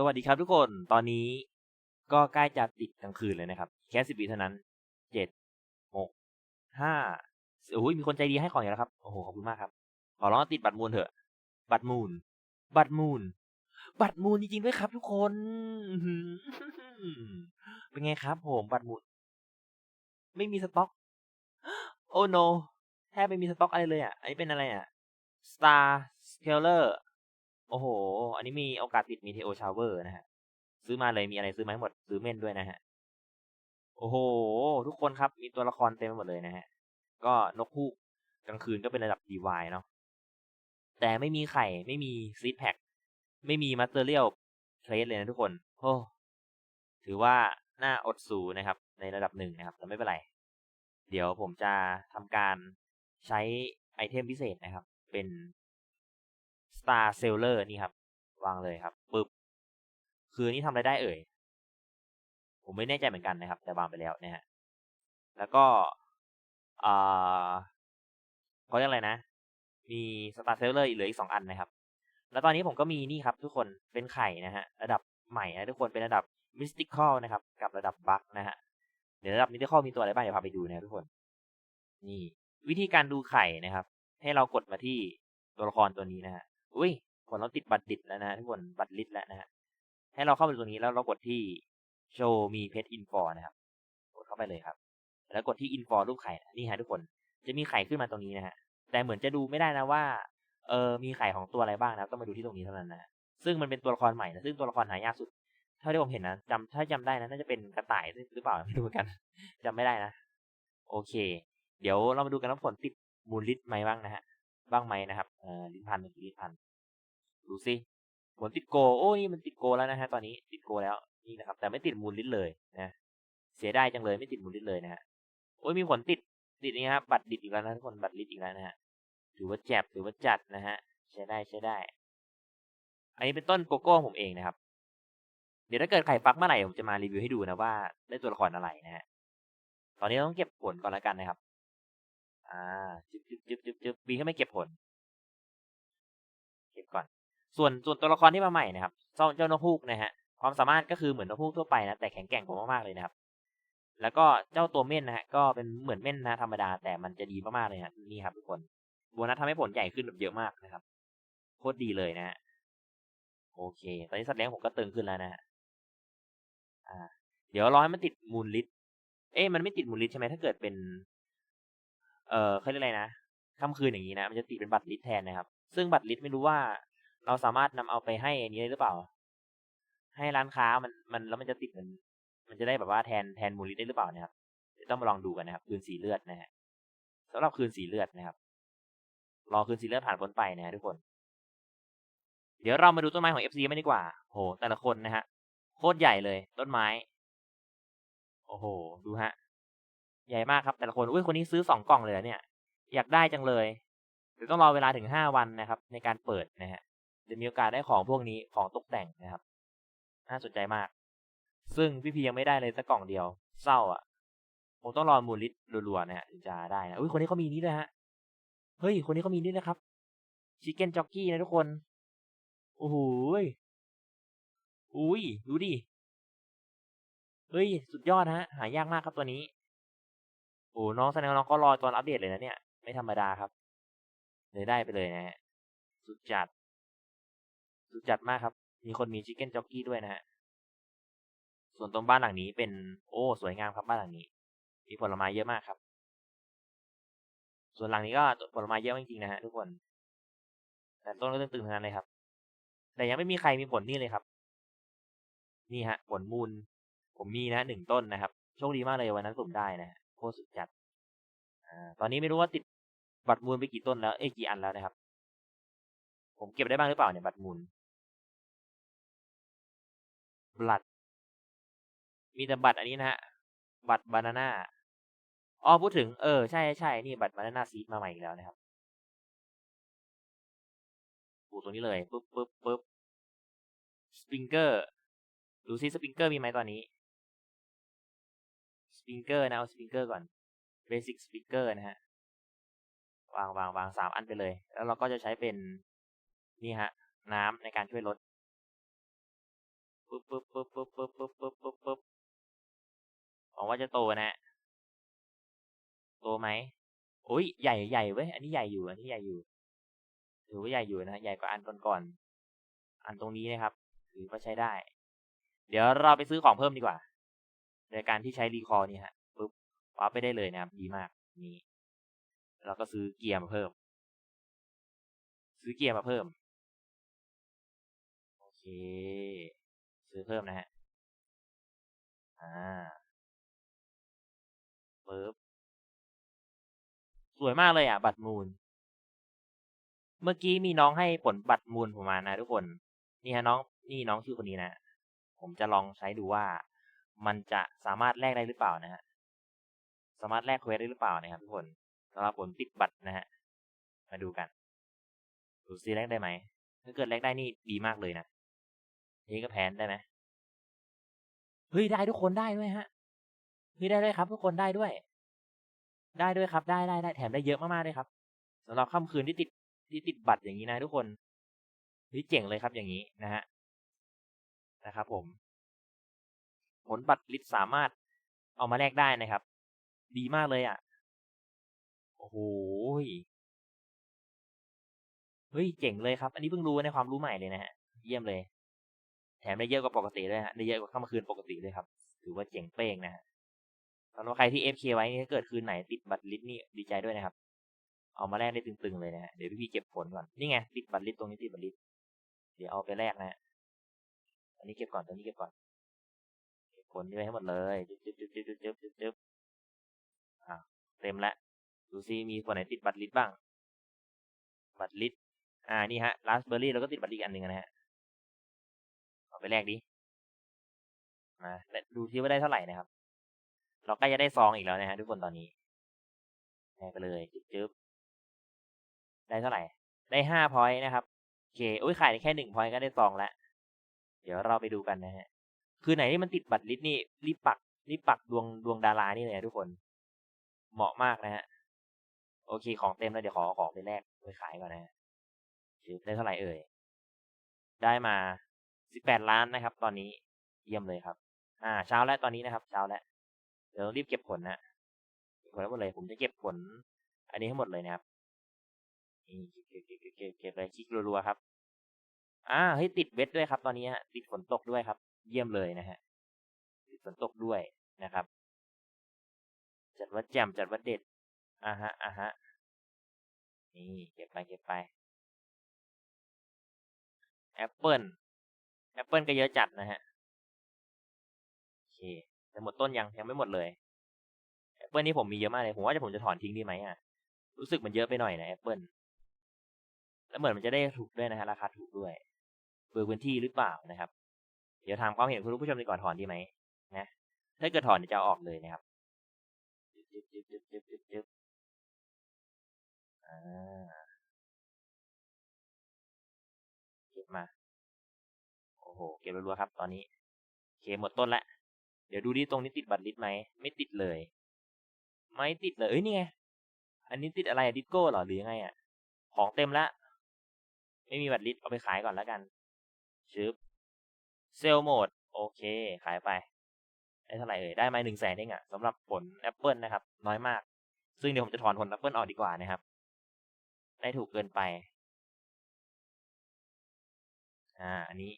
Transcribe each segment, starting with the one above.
สวัสดีครับทุกคน ตอนนี้ก็ใกล้จะติดกลางคืนเลยนะครับ แค่สิบวิเท่านั้น เจ็ด หก ห้าโอ้ยมีคนใจดีให้ของอย่างแล้วครับ โอ้โห ขอบคุณมากครับ ขอร้องติดบัตรมูลเถอะ บัตรมูล บัตรมูล บัตรมูลจริงๆด้วยครับ ทุกคน เป็นไงครับ ผม บัตรมูล ไม่มีสต็อก โอ้โน แทบไม่มีสต็อกอะไรเลยอะ อันนี้เป็นอะไรอะ Star Scaler โอ้โห อันนี้มีโอกาสติดมีเทโอชาวเวอร์นะฮะ ซื้อมาเลยมีอะไรซื้อมาให้หมด ซื้อเม่นด้วยนะฮะ โอ้โห ทุกคนครับ มีตัวละครเต็มไปหมดเลยนะฮะ ก็นกฮูกกลางคืนก็เป็นระดับ DY เนาะ แต่ไม่มีไข่ ไม่มีซีดแพ็กไม่มีมาเตอร์เรียลเทรดเลยนะทุกคน โอ้ถือว่าน่าอดสูนะครับ ในระดับหนึ่งนะครับ แต่ไม่เป็นไร เดี๋ยวผมจะทำการใช้ไอเทมพิเศษนะครับ เป็น Star Sailor นี่ครับ วางเลยครับปึ๊บคือนี่ทำอะไรได้เอ่ย ผมไม่แน่ใจเหมือนกันนะครับ แต่วางไปแล้วนะฮะแล้วก็อ่าเขาเรียกอะไรนะ มี Star Sailor อีกเหลืออีกสองอันนะครับ แล้วตอนนี้ผมก็มีนี่ครับ ทุกคนเป็นไข่นะฮะระดับใหม่นะทุกคนเป็นระดับ Mystical นะครับ กับระดับ Bug นะฮะเดี๋ยวระดับ Mystical มีตัวอะไรบ้างเดี๋ยวพาไปดูนะทุกคน นี่ วิธีการดูไข่นะครับ ให้เรากดมาที่ตัวละครตัวนี้นะฮะ อุ้ยผลเราติดบัตรดิดแล้วนะทุกคนบัตรลิสแล้วนะฮะให้เราเข้าไปตรงนี้แล้วเรากดที่ show me pet info นะครับ กดเข้าไปเลยครับ แล้วกดที่ info รูปไข่นี่ฮะทุกคนจะมีไข่ขึ้นมาตรงนี้นะฮะแต่เหมือนจะดูไม่ได้นะว่าเออมีไข่ของตัวอะไรบ้างนะต้องมาดูที่ตรงนี้เท่านั้นนะซึ่งมันเป็นตัวละครใหม่นะซึ่งตัวละครหายากสุดเท่าที่ผมเห็นนะจำถ้าจำได้นะน่าจะเป็นกระต่ายหรือเปล่าไม่รู้เหมือนกันจำไม่ได้นะ โอเค เดี๋ยวเรามาดูกันว่าผลติดมูลลิตไหมบ้างนะฮะ บ้างไหมนะครับเออลิ้นพันเป็นลิ้นพันดูสิผลติดโก โอ้นี่มันติดโกแล้วนะฮะตอนนี้ติดโกแล้วนี่นะครับ แต่ไม่ติดมูลลิตเลยนะเสียดายจังเลยไม่ติดมูลลิตเลยนะฮะโอ้ยมีผลติดติดนี่ครับบัตรดิดอีกแล้วนะทุกคนบัตรลิตอีกแล้วนะฮะถือว่าแจบถือว่าจัดนะฮะใช้ได้ใช้ได้ อันนี้เป็นต้นโกโก้ผมเองนะครับ เดี๋ยวถ้าเกิดไข่ฟักเมื่อไหร่ผมจะมารีวิวให้ดูนะว่าได้ตัวละครอะไรนะฮะตอนนี้ต้องเก็บผลก่อนแล้วกันนะครับ อ่าจึ๊บจึ๊บจึ๊บจึ๊บจึ๊บบีก็ไม่เก็บผล เก็บก่อน ส่วนส่วนตัวละครที่มาใหม่นะครับ เจ้าเจ้านกฮูกนะฮะ ความสามารถก็คือเหมือนนกฮูกทั่วไปนะ แต่แข็งแกร่งกว่ามากๆเลยนะครับ แล้วก็เจ้าตัวเม่นนะฮะ ก็เป็นเหมือนเม่นนะธรรมดา แต่มันจะดีมากๆเลยฮะ นี่ครับทุกคนโบนัสทำให้ผลใหญ่ขึ้นแบบเยอะมากนะครับ โคตรดีเลยนะฮะ โอเค ตอนนี้สัตว์เลี้ยงผมก็ตึงขึ้นแล้วนะฮะ อ่า เดี๋ยวรอให้มันติดมูลลิตเอ๊ะมันไม่ติดมูลลิตใช่ไหมถ้าเกิดเป็น เอ่อเขาเรียกอะไรนะค่ำคืนอย่างนี้นะ มันจะติดเป็นบัตรลิสแทนนะครับ ซึ่งบัตรลิสไม่รู้ว่า เราสามารถนำเอาไปให้อันนี้ได้หรือเปล่า ให้ร้านค้ามันมันแล้วมันจะติดเหมือนมันจะได้แบบว่าแทนแทนมูลลิสได้หรือเปล่านะครับเดี๋ยวต้องมาลองดูกันนะครับ คืนสีเลือดนะฮะสำหรับคืนสีเลือดนะครับ รอคืนสีเลือดผ่านพ้นไปนะฮะทุกคน เดี๋ยวเรามาดูต้นไม้ของ FC ไม่ดีกว่าโหแต่ละคนนะฮะโคตรใหญ่เลย ต้นไม้ โอ้โห ดูฮะ ใหญ่มากครับ แต่ละคนอุ้ยคนนี้ซื้อสองกล่องเลยเนี่ย อยากได้จังเลยเดี๋ยวต้องรอเวลาถึงห้าวันนะครับ ในการเปิดนะฮะจะมีโอกาสได้ของพวกนี้ของตกแต่งนะครับน่าสนใจมาก ซึ่งพี่พียังไม่ได้เลยสักกล่องเดียว เศร้าอะผมต้องรอมูลลิตรัวๆนะฮะถึงจะได้นะอุ้ยคนนี้เขามีนี่ด้วยฮะเฮ้ยคนนี้เขามีนี่นะครับชิคเก้นจ็อกกี้นะทุกคนโอ้โหอุ้ยดูดิเฮ้ย สุดยอดฮะ หายากมากครับตัวนี้ โอ้น้องแสดงน้องก็รอตอนอัปเดตเลยนะเนี่ย ไม่ธรรมดาครับ เลยได้ไปเลยนะฮะ สุดจัด สุดจัดมากครับ มีคนมีชิคเก้นจ็อกกี้ด้วยนะฮะ ส่วนตรงบ้านหลังนี้เป็น โอ้ สวยงามครับบ้านหลังนี้ มีผลไม้เยอะมากครับ ส่วนหลังนี้ก็ผลไม้เยอะจริงๆนะฮะทุกคน แต่ต้นก็ตึงๆทั้งนั้นเลยครับ แต่ยังไม่มีใครมีผลนี่เลยครับ นี่ฮะ ผลมูล ผมมีนะหนึ่งต้นนะครับ โชคดีมากเลยวันนั้นสุ่มได้นะฮะ โคตรสุดจัดอ่าตอนนี้ไม่รู้ว่าติดบัตรมูลไปกี่ต้นแล้วเอ้กี่อันแล้วนะครับ ผมเก็บได้บ้างหรือเปล่าเนี่ยบัตรมูลบลัดมีแต่บัตรอันนี้นะฮะบัตรบานาน่าอ๋อพูดถึงเออใช่ใช่นี่บัตรบานาน่าซีดมาใหม่อีกแล้วนะครับปูตรงนี้เลยปุ๊บปุ๊บปุ๊บสปริงเกอร์ดูซิสปริงเกอร์มีไหมตอนนี้ ปริงเกอร์นะ เอาสปริงเกอร์ก่อนเบสิกสปริงเกอร์นะฮะ วางวางวางสามอันไปเลย แล้วเราก็จะใช้เป็น นี่ฮะ น้ำในการช่วยลดปึ๊บปึ๊บปึ๊บปึ๊บปึ๊บปึ๊บปึ๊บปึ๊บปึ๊บหวังว่าจะโตนะฮะโตไหมโอ้ยใหญ่ใหญ่เว้ย อันนี้ใหญ่อยู่ อันนี้ใหญ่อยู่ถือว่าใหญ่อยู่นะฮะใหญ่กว่าอันก่อนๆ อันตรงนี้นะครับ ถือว่าใช้ได้ เดี๋ยวเราไปซื้อของเพิ่มดีกว่า ในการที่ใช้รีคอร์นี่ฮะปึ๊บวาร์ปไปได้เลยนะครับ ดีมากนี่เราก็ซื้อเกียร์มาเพิ่ม ซื้อเกียร์มาเพิ่ม โอเค ซื้อเพิ่มนะฮะ อ่าปึ๊บสวยมากเลยอะ บัตรมูล เมื่อกี้มีน้องให้ผลบัตรมูลผมมานะทุกคน นี่ฮะน้อง นี่น้องชื่อคนนี้นะ ผมจะลองใช้ดูว่า มันจะสามารถแลกได้หรือเปล่านะฮะสามารถแลกเควสได้หรือเปล่านะครับทุกคนสำหรับผลติดบัตรนะฮะมาดูกันดูซิแลกได้ไหมถ้าเกิดแลกได้นี่ดีมากเลยนะนี่ก็แพนได้ไหมเฮ้ยได้ทุกคนได้ด้วยฮะเฮ้ยได้ด้วยครับ ทุกคนได้ด้วย ได้ด้วยครับ ได้ได้ได้แถมได้เยอะมากๆเลยครับสำหรับค่ำคืนที่ติดที่ติดบัตรอย่างนี้นะทุกคนนี่เจ๋งเลยครับอย่างนี้นะฮะนะครับผม ผลบัตรลิสสามารถเอามาแลกได้นะครับ ดีมากเลยอะ โอ้โหเฮ้ยเจ๋งเลยครับ อันนี้เพิ่งรู้ในความรู้ใหม่เลยนะฮะ เยี่ยมเลย แถมได้เยอะกว่าปกติด้วยฮะได้เยอะกว่าค่ำคืนปกติเลยครับ ถือว่าเจ๋งเป้งนะฮะสำหรับใครที่ FK ไว้นี่ถ้าเกิดคืนไหนติดบัตรลิสนี่ดีใจด้วยนะครับ เอามาแลกได้ตึงๆเลยนะฮะ เดี๋ยวพี่ๆเก็บผลก่อน นี่ไงติดบัตรลิสตรงนี้ติดบัตรลิสเดี๋ยวเอาไปแลกนะฮะ อันนี้เก็บก่อน ตัวนี้เก็บก่อน เก็บผลนี้ไว้ให้หมดเลยจึ๊บจึ๊บจึ๊บจึ๊บจึ๊บจึ๊บจึ๊บอ่าเต็มแล้วดูซิมีคนไหนติดบัตรลิสบ้าง บัตรลิสอ่านี่ฮะราสเบอร์รี่เราก็ติดบัตรอีกอันหนึ่งนะฮะเอาไปแลกดิมาดูซิว่าได้เท่าไหร่นะครับ เราใกล้จะได้ซองอีกแล้วนะฮะทุกคนตอนนี้แลกไปเลยจึ๊บได้เท่าไหร่ ได้ห้าพอยต์นะครับโอเคโอ้ยขายได้แค่หนึ่งพอยต์ก็ได้ซองแล้วเดี๋ยวเราไปดูกันนะฮะ คือไหนที่มันติดบัตรลิสนี่รีบปักรีบปักดวงดวงดารานี่เลยนะทุกคน เหมาะมากนะฮะ โอเคของเต็มแล้วเดี๋ยวขอของไปแลกไปขายก่อนนะฮะได้เท่าไหร่เอ่ย ได้มาสิบแปดล้านนะครับ ตอนนี้เยี่ยมเลยครับ อ่า เช้าแล้วตอนนี้นะครับ เช้าแล้ว เดี๋ยวรีบเก็บผลนะเก็บผลทั้งหมดเลยผมจะเก็บผล อันนี้ทั้งหมดเลยนะครับเก็บเก็บเก็บเก็บเก็บเลยคลิกรัวๆครับ อ่าเฮ้ยติดเวทด้วยครับ ตอนนี้ฮะติดฝนตกด้วยครับ เยี่ยมเลยนะฮะฝนตกด้วยนะครับ จัดว่าแจ่มจัดว่าเด็ดอ่าฮะอ่าฮะนี่เก็บไปเก็บไปแอปเปิลแอปเปิลก็เยอะจัดนะฮะโอเคแต่หมดต้นยังยังไม่หมดเลยแอปเปิลนี่ผมมีเยอะมากเลย ผมว่าจะผมจะถอนทิ้งดีไหมอะ รู้สึกมันเยอะไปหน่อยนะแอปเปิลแล้วเหมือนมันจะได้ถูกด้วยนะฮะราคาถูกด้วยเบอร์พื้นที่หรือเปล่านะครับ ดี๋ยวถามความเห็นคุณผู้ชมดีก่อนถอนดีไหมนะถ้าเกิดถอนจะเอาออกเลยนะครับเก็บมา โอ้โห เก็บรัวๆครับ ตอนนี้เคหมดต้นละ เดี๋ยวดูดิตรงนี้ติดบัตรลิสไหม ไม่ติดเลย ไม่ติดเลย เอ้ยนี่ไง อันนี้ติดอะไรอะดิสโก้หรอหรือยังไงอะของเต็มละ ไม่มีบัตรลิสเอาไปขายก่อนแล้วกันชึบ เซลโหมดโอเค ขายไปได้เท่าไหร่เอ่ยได้มาหนึ่งแสนเองอะสำหรับผลแอปเปิลนะครับ น้อยมาก ซึ่งเดี๋ยวผมจะถอนผลแอปเปิลออกดีกว่านะครับ ได้ถูกเกินไป อ่า อันนี้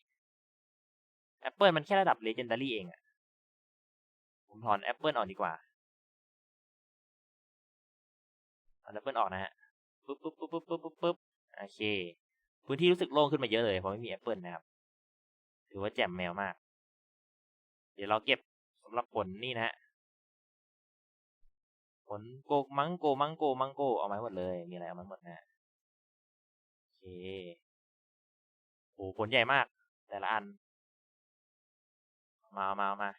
แอปเปิลมันแค่ระดับเลเจนดารี่เองอะผมถอนแอปเปิลออกดีกว่าถอนแอปเปิลออกนะฮะปุ๊บปุ๊บปุ๊บปุ๊บปุ๊บปุ๊บปุ๊บโอเค พื้นที่รู้สึกโล่งขึ้นมาเยอะเลยเพราะไม่มีแอปเปิลนะครับ ถือว่าแจ่มแมวมาก เดี๋ยวเราเก็บสำหรับผลนี่นะฮะ ผลโกมังโกมังโกมังโกเอามหมดเลย มีอะไรเอามาหมดนะโอเคโอ้ผลใหญ่มาก แต่ละอัน มามามา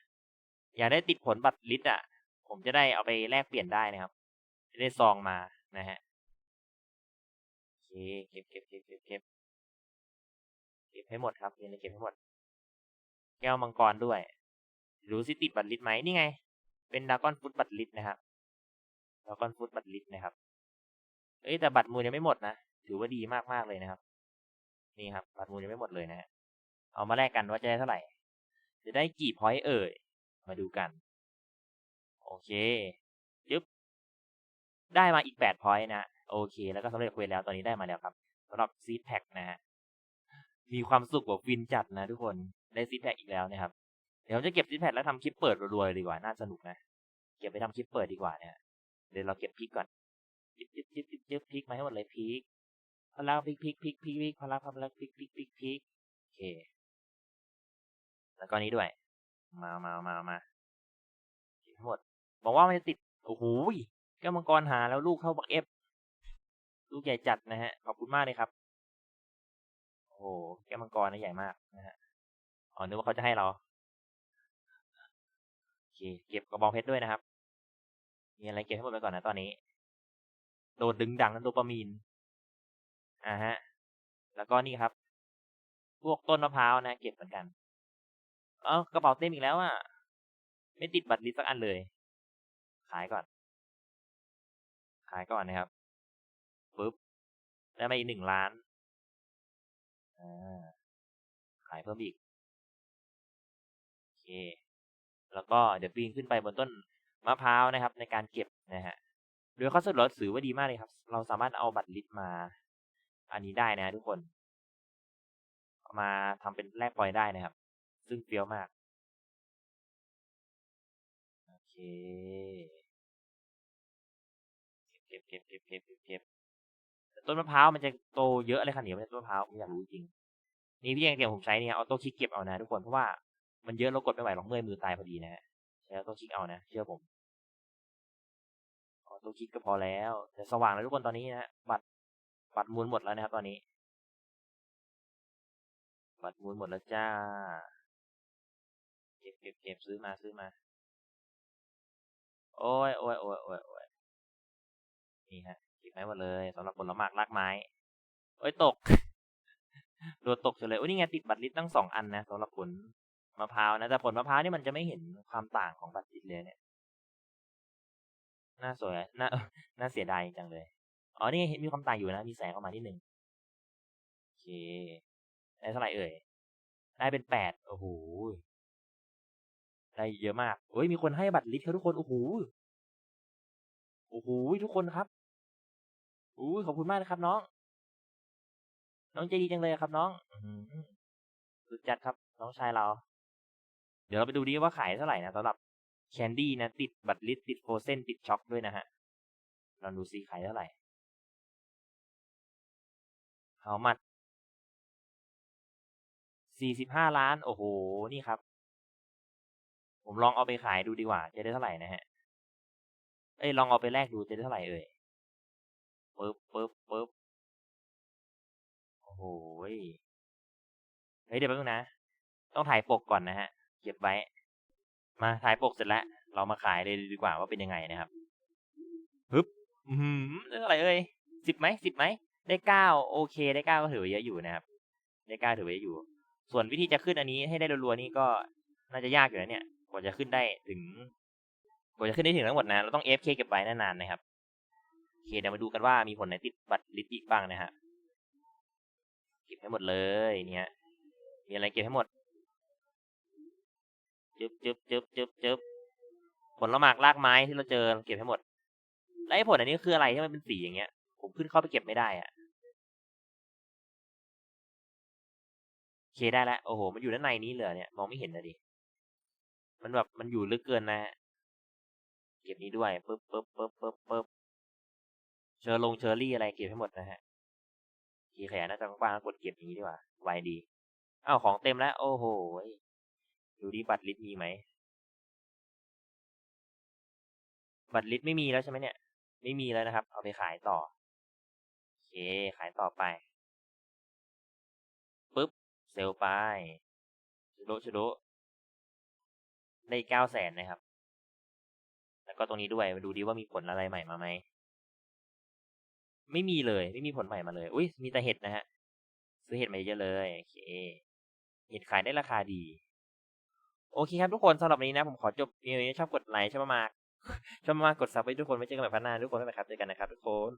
อยากได้ติดผลบัตรลิสอะ ผมจะได้เอาไปแลกเปลี่ยนได้นะครับ จะได้ซองมานะฮะโอเคเก็บเก็บเก็บเก็บเก็บเก็บให้หมดครับเก็บเก็บให้หมด แก้วมังกรด้วยรู้สิติดบัตรลิสไหมนี่ไง เป็นดากอนฟุตบัตรลิสนะครับดากอนฟุตบัตรลิสนะครับ เอ้แต่บัตรมูลยังไม่หมดนะ ถือว่าดีมากมากเลยนะครับ นี่ครับ บัตรมูลยังไม่หมดเลยนะฮะ เอามาแลกกันว่าจะได้เท่าไหร่ จะได้กี่พอยต์เอ่ย มาดูกัน โอเคยึบ ได้มาอีกแปดพอยต์นะ โอเค แล้วก็สำเร็จเควสแล้ว ตอนนี้ได้มาแล้วครับสำหรับซีดแพ็กนะฮะมีความสุขกว่าฟินจัดนะทุกคน ได้ซีดแพ็กอีกแล้วนะครับ เดี๋ยวผมจะเก็บซีดแพ็กแล้วทำคลิปเปิดรัวๆดีกว่าน่าสนุกนะ เก็บไปทำคลิปเปิดดีกว่าเนี่ยเดี๋ยวเราเก็บพริกก่อนจิ๊บจิ๊บจิ๊บจิ๊บจิ๊บพริกมาให้หมดเลยพริกพลังพริกพริกพริกพริกพิกพลังพลังพิกพริกพริกพริกโอเค แล้วก็นี้ด้วย มามามามาเก็บทั้งหมด บอกว่ามันจะติด โอ้โหแก้วมังกรหาแล้วลูกเข้าบักเอฟลูกใหญ่จัดนะฮะ ขอบคุณมากเลยครับ โอ้โหแก้วมังกรนะใหญ่มากนะฮะ อ๋อนึกว่าเขาจะให้เราโอเคเก็บกระบองเพชรด้วยนะครับ มีอะไรเก็บให้หมดไปก่อนนะตอนนี้ โดนดึงดังนั้นโดปามีนอ่าฮะ แล้วก็นี่ครับ พวกต้นมะพร้าวนะ เก็บเหมือนกัน เอ้ากระเป๋าเต็มอีกแล้วอะไม่ติดบัตรลิสต์สักอันเลย ขายก่อน ขายก่อนนะครับปึ๊บได้มาอีกหนึ่งล้าน อ่า ขายเพิ่มอีก แล้วก็เดี๋ยวปีนขึ้นไปบนต้นมะพร้าวนะครับ ในการเก็บนะฮะโดยข้อสรุปเราถือว่าดีมากเลยครับ เราสามารถเอาบัตรลิสต์มา อันนี้ได้นะทุกคน มาทำเป็นแลกปอยได้นะครับ ซึ่งเฟี้ยวมาก โอเค เก็บเก็บเก็บเก็บเก็บเก็บต้นมะพร้าวมันจะโตเยอะอะไรขนาดนี้ไม่ใช่ต้นมะพร้าวผมอยากรู้จริง นี่พี่ยังเก็บผมใช้เนี่ยออโต้คลิกเก็บเอานะทุกคนเพราะว่า มันเยอะเรากดไม่ไหวหรอกเมื่อยมือตายพอดีนะฮะใช้ออโต้คลิกเอานะ เชื่อผมออโต้คลิกก็พอแล้ว แต่สว่างแล้วทุกคนตอนนี้นะฮะบัตรบัตรมูลหมดแล้วนะครับตอนนี้ บัตรมูลหมดแล้วจ้าเก็บเก็บเก็บซื้อมาซื้อมา โอ้ยโอ้ยโอ้ยโอ้ยโอ้ยนี่ฮะเก็บไม้หมดเลยสำหรับผลไม้รากไม้ โอ้ยตกโดนตกเฉยเลยโอ้ยนี่ไงติดบัตรลิสต์ตั้งสองอันนะสำหรับผล มะพร้าวนะแต่ผลมะพร้าวนี่มันจะไม่เห็นความต่างของบัตรลิสต์เลยเนี่ย น่าสวยน่าน่าเสียดายจังเลย อ๋อนี่เห็นมีความต่างอยู่นะ มีแสงเข้ามานิดนึงโอเคได้เท่าไหร่เอ่ย ได้เป็นแปดโอ้โหได้เยอะมากโอ้ยมีคนให้บัตรลิสต์เขาทุกคนโอ้โหโอ้โหทุกคนครับอุ้ยขอบคุณมากนะครับน้อง น้องใจดีจังเลยครับน้องอืมสุดจัดครับ น้องชายเราเดี๋ยวเราไปดูดีว่าขายเท่าไหร่นะสำหรับแคนดี้นะ ติดบัตรลิสติดโฟเซนติดช็อกด้วยนะฮะลองดูซิขายเท่าไหร่เฮามัดสี่สิบห้าล้าน โอ้โห นี่ครับ ผมลองเอาไปขายดูดีกว่า จะได้เท่าไหร่นะฮะ เอ้ย ลองเอาไปแลกดูจะได้เท่าไหร่เอ่ยปึ๊บปึ๊บปึ๊บโอ้โหยเฮ้ย เดี๋ยวแป๊บนึงนะ ต้องถ่ายปกก่อนนะฮะ เก็บไว้ มาถ่ายปกเสร็จแล้ว เรามาขายเลยดีกว่าว่าเป็นยังไงนะครับปึ๊บอืมได้เท่าไหร่เอ่ยสิบไหมสิบไหมได้เก้าโอเค ได้เก้าก็ถือว่าเยอะอยู่นะครับ ได้เก้าถือว่าเยอะอยู่ ส่วนวิธีจะขึ้นอันนี้ให้ได้รัวๆนี่ก็น่าจะยากอยู่นะเนี่ยกว่าจะขึ้นได้ถึงกว่าจะขึ้นได้ถึงทั้งหมดนะเราต้อง FK เก็บไว้นานๆนะครับโอเคเดี๋ยวมาดูกันว่ามีผลไหนติดบัตรลิตอีบ้างนะฮะเก็บให้หมดเลยเนี่ยมีอะไรเก็บให้หมด จึบจึบจึบจึบจึบผลละหมากรากไม้ที่เราเจอเก็บให้หมด แล้วไอ้ผลอันนี้คืออะไรที่มันเป็นสีอย่างเงี้ย ผมขึ้นเข้าไปเก็บไม่ได้อะโอเคได้แล้วโอ้โห มันอยู่ด้านในนี้เลยเนี่ย มองไม่เห็นนะดิ มันแบบมันอยู่ลึกเกินนะเก็บนี้ด้วยปึ๊บปึ๊บปึ๊บปึ๊บปึ๊บเชอร์ลงเชอร์รี่อะไรเก็บให้หมดนะฮะทีขยะน่าจะกว้างกดเก็บอย่างนี้ดีกว่าไวดีอ้าวของเต็มแล้ว โอ้โห ดูดิบัตรลิสต์มีไหม บัตรลิสต์ไม่มีแล้วใช่ไหมเนี่ย ไม่มีแล้วนะครับ เอาไปขายต่อ โอเค ขายต่อไป ปึ๊บ เซลไปชุโดชุโดได้เก้าแสนนะครับ แล้วก็ตรงนี้ด้วยมาดูดิว่ามีผลอะไรใหม่มาไหม ไม่มีเลย ไม่มีผลใหม่มาเลย อุ้ยมีแต่เห็ดนะฮะ ซื้อเห็ดมาเยอะเลย โอเค เห็ดขายได้ราคาดี โอเคครับทุกคนสำหรับวันนี้นะผมขอจบวีดีโอนี้ชอบกดไลค์ชอบมากชอบมากกดซับไว้ทุกคนไว้เจอกันใหม่พัฒนาทุกคนนะครับเจอกันนะครับทุกคน